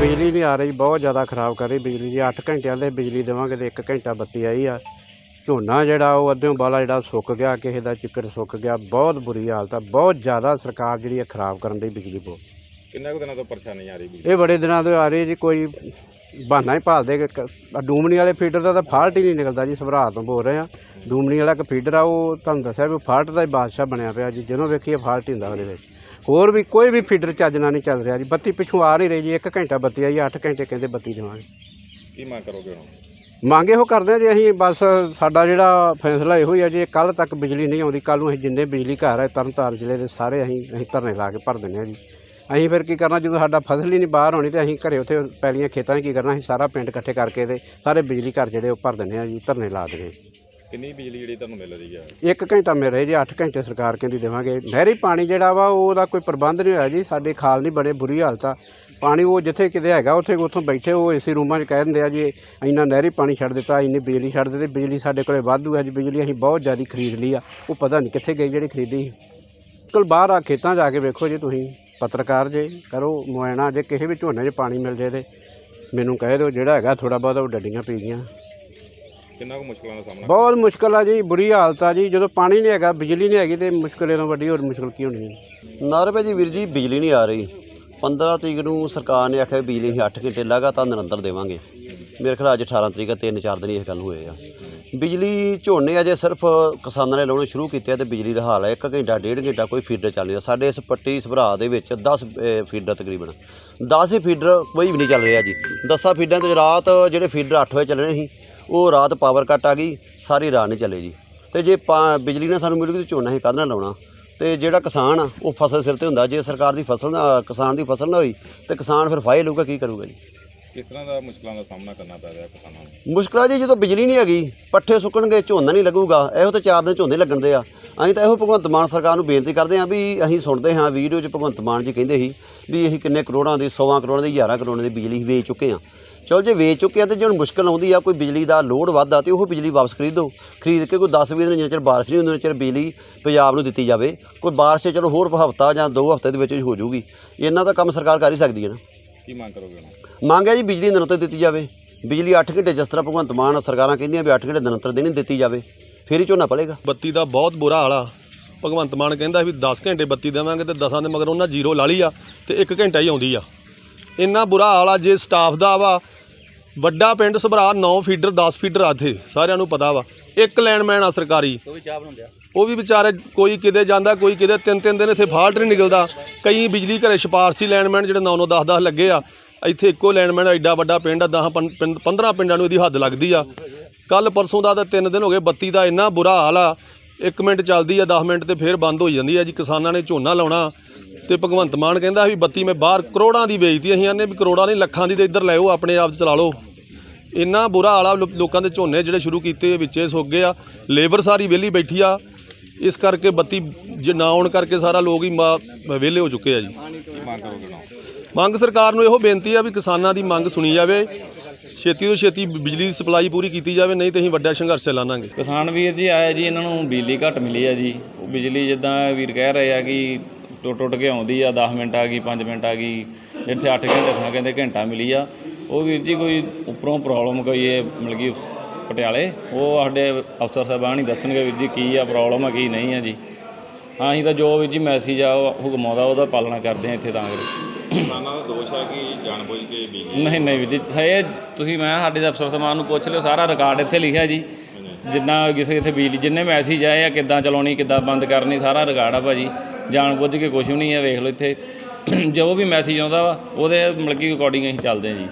ਬਿਜਲੀ ਨਹੀਂ ਆ ਰਹੀ ਬਹੁਤ ਜ਼ਿਆਦਾ ਖਰਾਬ ਕਰ ਰਹੀ ਬਿਜਲੀ ਜੀ। 8 ਘੰਟਿਆਂ ਦੇ ਬਿਜਲੀ ਦੇਵਾਂਗੇ ਤੇ 1 ਘੰਟਾ ਬੱਤੀ ਆਈ ਆ। ਝੋਨਾ ਜਿਹੜਾ ਉਹ ਅੱਧਿਓਂ ਬਾਲਾ ਜਿਹੜਾ ਸੁੱਕ ਗਿਆ ਕਿਸੇ ਦਾ ਚਿੱਕੜ ਸੁੱਕ ਗਿਆ ਬਹੁਤ ਬੁਰੀ ਹਾਲਤ ਆ। ਬਹੁਤ ਜ਼ਿਆਦਾ ਸਰਕਾਰ ਜਿਹੜੀ ਆ ਖਰਾਬ ਕਰਨ ਦੀ ਬਿਜਲੀ ਬੋ ਕਿੰਨਾ ਕੁ ਦਿਨਾਂ ਤੋਂ ਪਰੇਸ਼ਾਨੀ ਆ ਰਹੀ ਵੀ ਇਹ ਬੜੇ ਦਿਨਾਂ ਤੋਂ ਆ ਰਹੀ ਜੀ ਕੋਈ ਬਹਾਨਾ ਹੀ ਭਾਲਦੇ ਕਿ ਡੂਮਣੀ ਵਾਲੇ ਫੀਡਰ ਦਾ ਤਾਂ ਫਾਲਟ ਹੀ ਨਹੀਂ ਨਿਕਲਦਾ ਜੀ ਸਭਰਾ ਤੋਂ ਬੋਲ ਰਹੇ ਆ। ਡੂਮਣੀ ਵਾਲਾ ਇੱਕ ਫੀਡਰ ਆ ਉਹ ਤੁਹਾਨੂੰ ਦੱਸਿਆ ਵੀ ਫਾਲਟ ਦਾ ਹੀ ਬਾਦਸ਼ਾਹ ਬਣਿਆ ਪਿਆ ਜੀ ਜਦੋਂ ਵੇਖੀਏ ਫਾਲਟ ਹੀ ਹੁੰਦਾ ਉਹਦੇ ਵਿੱਚ। ਹੋਰ ਵੀ ਕੋਈ ਵੀ ਫੀਡਰ ਚੱਜ ਨਾਲ ਨਹੀਂ ਚੱਲ ਰਿਹਾ ਜੀ। ਬੱਤੀ ਪਿੱਛੋਂ ਆ ਨਹੀਂ ਰਹੀ ਜੀ। 1 ਘੰਟਾ ਬੱਤੀ ਆਈ 8 ਘੰਟੇ ਕਹਿੰਦੇ ਬੱਤੀ ਦੇਵਾਂਗੇ। ਕੀ ਮੰਗ ਕਰੋਗੇ ਹੁਣ? ਮੰਗ ਇਹੋ ਕਰਦੇ ਜੀ ਅਸੀਂ ਬਸ ਸਾਡਾ ਜਿਹੜਾ ਫੈਸਲਾ ਇਹੋ ਹੀ ਆ ਜੀ ਕੱਲ ਤੱਕ ਬਿਜਲੀ ਨਹੀਂ ਆਉਂਦੀ। ਕੱਲ ਨੂੰ ਅਸੀਂ ਜਿੰਨੇ ਬਿਜਲੀ ਘਰ ਹੈ ਤਰਨਤਾਰਨ ਜ਼ਿਲ੍ਹੇ ਦੇ ਸਾਰੇ ਅਸੀਂ ਅਸੀਂ ਧਰਨੇ ਲਾ ਕੇ ਭਰ ਦਿੰਦੇ ਆ ਜੀ। ਅਸੀਂ ਫਿਰ ਕੀ ਕਰਨਾ ਜਦੋਂ ਸਾਡਾ ਫਸਲ ਹੀ ਨਹੀਂ ਬਾਹਰ ਹੋਣੀ ਤੇ ਅਸੀਂ ਘਰੇ ਉੱਥੇ ਪੈਲੀਆਂ ਖੇਤਾਂ 'ਚ ਕੀ ਕਰਨਾ ਅਸੀਂ ਸਾਰਾ ਪਿੰਡ ਇਕੱਠੇ ਕਰਕੇ ਤੇ ਸਾਰੇ ਬਿਜਲੀ ਘਰ ਜਿਹੜੇ ਉਹ ਭਰ ਦਿੰਦੇ ਆ ਜੀ ਧਰਨੇ ਲਾ ਦਿੰਦੇ ਕਿੰਨੀ ਬਿਜਲੀ ਜਿਹੜੀ ਤੁਹਾਨੂੰ ਮਿਲ ਰਹੀ ਆ? ਇੱਕ ਘੰਟਾ ਮਿਲ ਰਿਹਾ ਜੀ 8 ਘੰਟੇ ਸਰਕਾਰ ਕਹਿੰਦੀ ਦੇਵਾਂਗੇ। ਨਹਿਰੀ ਪਾਣੀ ਜਿਹੜਾ ਵਾ, ਉਹਦਾ ਕੋਈ ਪ੍ਰਬੰਧ ਨਹੀਂ ਹੋਇਆ ਜੀ, ਸਾਡੇ ਖਾਲ ਨਹੀਂ ਬੜੇ ਬੁਰੀ ਹਾਲਤ ਆ। ਪਾਣੀ ਉਹ ਜਿੱਥੇ ਕਿਤੇ ਹੈਗਾ, ਉੱਥੇ ਉੱਥੋਂ ਬੈਠੇ ਉਹ ਏਸੀ ਰੂਮਾਂ 'ਚ ਕਹਿ ਦਿੰਦੇ ਆ ਜੀ, ਇੰਨਾ ਨਹਿਰੀ ਪਾਣੀ ਛੱਡ ਦਿੱਤਾ, ਇੰਨੀ ਬਿਜਲੀ ਛੱਡ ਦਿੱਤੀ, ਬਿਜਲੀ ਸਾਡੇ ਕੋਲੇ ਵਾਧੂ ਹੈ ਜੀ, ਬਿਜਲੀ ਅਸੀਂ ਬਹੁਤ ਜ਼ਿਆਦਾ ਖਰੀਦ ਲਈ ਆ। ਉਹ ਪਤਾ ਨਹੀਂ ਕਿੱਥੇ ਗਈ ਜਿਹੜੀ ਖਰੀਦੀ ਕੋਲ ਬਾਹਰ ਆ ਖੇਤਾਂ ਜਾ ਕੇ ਵੇਖੋ ਜੀ ਤੁਸੀਂ, ਪੱਤਰਕਾਰ ਜੇ, ਕਰੋ ਮੁਆਇਨਾ, ਜੇ ਕਿਸੇ ਵੀ ਝੋਨੇ 'ਚ ਪਾਣੀ ਮਿਲ ਜੇ ਤੇ ਮੈਨੂੰ ਕਹਿ ਦਿਓ, ਜਿਹੜਾ ਹੈਗਾ ਥੋੜਾ ਬਹੁਤਾ ਉਹ ਡੱਡੀਆਂ ਪੀ ਗਈਆਂ। ਕਿੰਨਾ ਕੁ ਮੁਸ਼ਕਲਾਂ ਦਾ ਸਾਹਮਣਾ ਬਹੁਤ ਮੁਸ਼ਕਲ ਆ ਜੀ ਬੁਰੀ ਹਾਲਤ ਆ ਜੀ। ਜਦੋਂ ਪਾਣੀ ਨਹੀਂ ਹੈਗਾ ਬਿਜਲੀ ਨਹੀਂ ਹੈਗੀ ਤੇ ਮੁਸ਼ਕਲ ਤੋਂ ਵੱਡੀ ਹੋਰ ਮੁਸ਼ਕਲ ਕੀ ਹੋਣੀ ਹੈ ਨਾ ਰੁਪਏ ਜੀ ਵੀਰ ਜੀ ਬਿਜਲੀ ਨਹੀਂ ਆ ਰਹੀ। 15 ਤਰੀਕ ਨੂੰ ਸਰਕਾਰ ਨੇ ਆਖਿਆ ਵੀ ਬਿਜਲੀ ਅਸੀਂ 8 ਘੰਟੇ ਲਗਾਤਾਰ ਨਿਰੰਤਰ ਦੇਵਾਂਗੇ। ਮੇਰੇ ਖਿਆਲ ਅੱਜ 18 ਤਰੀਕ ਆ ਤਿੰਨ ਚਾਰ ਦਿਨ ਇਸ ਗੱਲ ਹੋਏ ਆ। ਬਿਜਲੀ ਝੋਨੇ ਅਜੇ ਸਿਰਫ ਕਿਸਾਨਾਂ ਨੇ ਲਾਉਣੇ ਸ਼ੁਰੂ ਕੀਤੇ ਤੇ ਬਿਜਲੀ ਦਾ ਹਾਲ ਹੈ 1 ਘੰਟਾ ਡੇਢ ਘੰਟਾ ਕੋਈ ਫੀਡਰ ਚੱਲ ਰਿਹਾ। ਸਾਡੇ ਇਸ ਪੱਟੀ ਸਭਰਾ ਦੇ ਵਿੱਚ 10 ਅਹ, ਫੀਡਰ ਤਕਰੀਬਨ। 10 ਹੀ ਫੀਡਰ ਕੋਈ ਵੀ ਨਹੀਂ ਚੱਲ ਰਿਹਾ ਜੀ। 10 ਫੀਡਰਾਂ ਤੇ ਰਾਤ ਜਿਹੜੇ ਫੀਡਰ 8 ਵਜੇ ਚੱਲਣੇ ਸੀ ਉਹ ਰਾਤ ਪਾਵਰ ਕੱਟ ਆ ਗਈ ਸਾਰੀ ਰਾਤ ਨਹੀਂ ਚੱਲੇ ਜੀ। ਤੇ ਜੇ ਬਿਜਲੀ ਨਾ ਸਾਨੂੰ ਮਿਲੂਗੀ ਤੇ ਝੋਨਾ ਅਸੀਂ ਕਾਹਦੇ ਨਾਲ ਲਾਉਣਾ। ਤੇ ਜਿਹੜਾ ਕਿਸਾਨ ਆ ਉਹ ਫਸਲ ਸਿਰ ਤੇ ਹੁੰਦਾ। ਜੇ ਸਰਕਾਰ ਦੀ ਫਸਲ ਨਾ ਕਿਸਾਨ ਦੀ ਫਸਲ ਨਾ ਹੋਈ ਤੇ ਕਿਸਾਨ ਫਿਰ ਫਾਇਲ ਲਊਗਾ ਕੀ ਕਰੂਗਾ ਜੀ? ਕਿਸ ਤਰ੍ਹਾਂ ਦਾ ਮੁਸ਼ਕਲਾਂ ਦਾ ਸਾਹਮਣਾ ਕਰਨਾ ਪੈ ਰਿਹਾ ਕਿਸਾਨਾਂ ਨੂੰ? ਮੁਸ਼ਕਲਾਂ ਜੀ ਜਦੋਂ ਬਿਜਲੀ ਨਹੀਂ ਹੈਗੀ ਪੱਠੇ ਸੁੱਕਣਗੇ ਝੋਨਾ ਨਹੀਂ ਲੱਗੂਗਾ। ਇਹੋ ਤੇ ਚਾਰ ਦਿਨ ਝੋਨੇ ਲੱਗਣ ਦੇ ਆ। ਅਸੀਂ ਤਾਂ ਇਹੋ ਭਗਵੰਤ ਮਾਨ ਸਰਕਾਰ ਨੂੰ ਬੇਨਤੀ ਕਰਦੇ ਹਾਂ ਵੀ ਅਸੀਂ ਸੁਣਦੇ ਹਾਂ ਵੀਡੀਓ 'ਚ ਭਗਵੰਤ ਮਾਨ ਜੀ ਕਹਿੰਦੇ ਸੀ ਵੀ ਅਸੀਂ ਕਿੰਨੇ ਕਰੋੜਾਂ ਦੀ 100 ਕਰੋੜਾਂ ਦੀ 11 ਕਰੋੜਾਂ ਦੀ ਬਿਜਲੀ ਵੇਚ ਚੁੱਕੇ ਹਾਂ। ਚਲੋ ਜੇ ਵੇਚ ਚੁੱਕੇ ਆ ਤੇ ਜੇ ਹੁਣ ਮੁਸ਼ਕਲ ਆਉਂਦੀ ਆ ਕੋਈ ਬਿਜਲੀ ਦਾ ਲੋਡ ਵੱਧਦਾ ਤੇ ਉਹ ਬਿਜਲੀ ਵਾਪਸ ਖਰੀਦੋ। ਖਰੀਦ ਕੇ ਕੋਈ 10 20 ਦਿਨ ਜਿੰਨਾ ਚਿਰ ਬਾਰਿਸ਼ ਨਹੀਂ ਹੁੰਦੀ ਉਹਨਾਂ ਚਿਰ ਬਿਜਲੀ ਪੰਜਾਬ ਨੂੰ ਦਿੱਤੀ ਜਾਵੇ। ਕੋਈ ਬਾਰਿਸ਼ ਚਲੋ ਹੋਰ ਹਫ਼ਤਾ ਜਾਂ ਦੋ ਹਫ਼ਤੇ ਦੇ ਵਿੱਚ ਹੋ ਜਾਊਗੀ। ਇਹਨਾਂ ਦਾ ਕੰਮ ਸਰਕਾਰ ਕਰ ਹੀ ਸਕਦੀ ਹੈ ਨਾ। ਕੀ ਮੰਗ ਕਰੋਗੇ ਹੁਣ ਮੰਗ ਹੈ ਜੀ ਬਿਜਲੀ ਨਿਰੰਤਰ ਦਿੱਤੀ ਜਾਵੇ। ਬਿਜਲੀ 8 ਘੰਟੇ ਜਿਸ ਤਰ੍ਹਾਂ ਭਗਵੰਤ ਮਾਨ ਸਰਕਾਰਾਂ ਕਹਿੰਦੀਆਂ ਵੀ 8 ਘੰਟੇ ਨਿਰੰਤਰ ਦੇਣੀ ਦਿੱਤੀ ਜਾਵੇ ਫਿਰ ਹੀ ਝੋਨਾ ਪਲੇਗਾ। ਬੱਤੀ ਦਾ ਬਹੁਤ ਬੁਰਾ ਹਾਲ ਆ। ਭਗਵੰਤ ਮਾਨ ਕਹਿੰਦਾ ਵੀ 10 ਘੰਟੇ ਬੱਤੀ ਦੇਵਾਂਗੇ ਤੇ 10 ਦੇ ਮਗਰ ਉਹਨਾਂ ਜ਼ੀਰੋ ਲਾ ਲਈ ਆ ਤੇ 1 ਘੰਟਾ ਹੀ ਆਉਂਦੀ ਆ। ਇੰਨਾ ਬੁਰਾ ਹਾਲ ਆ ਜੇ ਸਟਾਫ ਦਾ ਵਾ। ਵੱਡਾ ਪਿੰਡ ਸਭਰਾ 9 ਫੀਡਰ 10 ਫੀਡਰ ਆ ਇੱਥੇ ਸਾਰਿਆਂ ਨੂੰ ਪਤਾ ਵਾ। ਇੱਕ ਲੈਂਡਮੈਨ ਆ ਸਰਕਾਰੀ। ਉਹ ਵੀ ਚਾਹ ਬਣਾਉਂਦੇ ਆ। ਉਹ ਵੀ ਵਿਚਾਰੇ ਕੋਈ ਕਿਤੇ ਜਾਂਦਾ ਕੋਈ ਕਿਤੇ ਤਿੰਨ ਤਿੰਨ ਦਿਨ ਇੱਥੇ ਫਾਲਟ ਨਹੀਂ ਨਿਕਲਦਾ। ਕਈ ਬਿਜਲੀ ਘਰੇ ਸਿਫਾਰਸ਼ੀ ਲੈਂਡਮੈਨ ਜਿਹੜੇ 9 9 10 10 ਲੱਗੇ ਆ। ਇੱਥੇ ਇੱਕੋ ਲੈਂਡਮੈਨ ਐਡਾ ਵੱਡਾ ਪਿੰਡ ਆ 10 15 ਪਿੰਡਾਂ ਨੂੰ ਇਹਦੀ ਹੱਦ ਲੱਗਦੀ ਆ। ਕੱਲ ਪਰਸੋਂ ਦਾ ਤਾਂ ਤਿੰਨ ਦਿਨ ਹੋ ਗਏ ਬੱਤੀ ਦਾ ਇੰਨਾ ਬੁਰਾ ਹਾਲ ਆ। 1 ਮਿੰਟ ਚੱਲਦੀ ਆ 10 ਮਿੰਟ ਤੇ ਫੇਰ ਬੰਦ ਹੋ ਜਾਂਦੀ ਆ ਜੀ। ਕਿਸਾਨਾਂ ਨੇ ਝੋਨਾ ਲਾਉਣਾ। ਤੇ ਭਗਵੰਤ ਮਾਨ ਕਹਿੰਦਾ ਵੀ ਬੱਤੀ ਮੈਂ ਬਾਹਰ ਕਰੋੜਾਂ ਦੀ ਵੇਚਤੀ, ਅਸੀਂ ਆਨੇ ਵੀ ਕਰੋੜਾਂ ਨਹੀਂ, ਲੱਖਾਂ ਦੀ ਤੇ ਇੱਧਰ ਲੈ ਆਪਣੇ ਆਪ ਚਲਾ ਲਓ। ਇੰਨਾ ਬੁਰਾ ਹਾਲ ਲੋਕਾਂ ਦੇ ਝੋਨੇ ਜਿਹੜੇ ਸ਼ੁਰੂ ਕੀਤੇ ਵਿੱਚੇ ਸੁੱਕ ਗਏ ਆ, ਲੇਬਰ ਸਾਰੀ ਵਿਹਲੀ ਬੈਠੀ ਆ। ਇਸ ਕਰਕੇ ਬੱਤੀ ਜੇ ਨਾ ਆਉਣ ਕਰਕੇ ਸਾਰਾ ਲੋਕ ਹੀ ਮਾ- ਵਿਹਲੇ ਹੋ ਚੁੱਕੇ ਆ ਜੀ। ਮੰਗ ਸਰਕਾਰ ਨੂੰ ਇਹੋ ਬੇਨਤੀ ਆ ਵੀ ਕਿਸਾਨਾਂ ਦੀ ਮੰਗ ਸੁਣੀ ਜਾਵੇ। ਛੇਤੀ ਤੋਂ ਛੇਤੀ ਬਿਜਲੀ ਦੀ ਸਪਲਾਈ ਪੂਰੀ ਕੀਤੀ ਜਾਵੇ, ਨਹੀਂ ਤੇ ਅਸੀਂ ਵੱਡਾ ਸੰਘਰਸ਼ ਚਲਾਵਾਂਗੇ। ਕਿਸਾਨ ਵੀਰ ਜੀ ਆਇਆ ਜੀ, ਇਹਨਾਂ ਨੂੰ ਬਿਜਲੀ ਘੱਟ ਮਿਲੀ ਆ ਜੀ। ਉਹ ਬਿਜਲੀ ਜਿੱਦਾਂ ਵੀਰ ਕਹਿ ਰਹੇ ਆ ਕਿ ਟੁੱਟ ਟੁੱਟ ਕੇ ਆਉਂਦੀ ਆ 10 ਮਿੰਟ ਆ ਗਈ 5 ਮਿੰਟ ਆ ਗਈ ਜਿੱਥੇ 8 ਘੰਟੇ ਥਾਂ ਕਹਿੰਦੇ ਘੰਟਾ ਮਿਲੀ ਆ। ਉਹ ਵੀਰ ਜੀ ਕੋਈ ਉੱਪਰੋਂ ਪ੍ਰੋਬਲਮ ਕੋਈ ਇਹ ਮਿਲ ਗਈ ਪਟਿਆਲੇ? ਉਹ ਸਾਡੇ ਅਫਸਰ ਸਾਹਿਬਾਨ ਹੀ ਦੱਸਣਗੇ ਵੀਰ ਜੀ ਕੀ ਆ ਪ੍ਰੋਬਲਮ ਆ ਕੀ ਨਹੀਂ ਆ ਜੀ। ਹਾਂ ਅਸੀਂ ਤਾਂ ਜੋ ਵੀਰ ਜੀ ਮੈਸੇਜ ਆ ਉਹ ਹੁਕਮ ਆਉਂਦਾ ਉਹਦਾ ਪਾਲਣਾ ਕਰਦੇ ਆ ਇੱਥੇ ਤਾਂ ਕਰਕੇ ਕਿਸਾਨਾਂ ਦਾ ਦੋਸ਼ ਹੈ ਕਿ ਜਾਣਬੁੱਝ ਕੇ ਨਹੀਂ ਨਹੀਂ ਵੀਰ ਜੀ ਇਹ ਤੁਸੀਂ ਮੈਂ ਸਾਡੇ ਅਫਸਰ ਸਮਾਨ ਨੂੰ ਪੁੱਛ ਲਿਓ ਸਾਰਾ ਰਿਕਾਰਡ ਇੱਥੇ ਲਿਖਿਆ ਜੀ। ਜਿੰਨਾ ਕਿਸੇ ਇੱਥੇ ਬਿਜਲੀ, ਜਿੰਨੇ ਮੈਸੇਜ ਆਏ ਆ, ਕਿੱਦਾਂ ਚਲਾਉਣੀ, ਕਿੱਦਾਂ ਬੰਦ ਕਰਨੀ, ਸਾਰਾ ਰਿਕਾਰਡ ਆ ਭਾਜੀ। ਜਾਣ ਬੁੱਝ ਕੇ ਕੁਛ ਵੀ ਨਹੀਂ ਹੈ ਵੇਖ ਲਓ ਇੱਥੇ। ਜੋ ਵੀ ਮੈਸੇਜ ਆਉਂਦਾ ਵਾ, ਉਹਦੇ ਮਤਲਬ ਕਿ ਅਕੋਰਡਿੰਗ ਅਸੀਂ ਚੱਲਦੇ ਹਾਂ ਜੀ।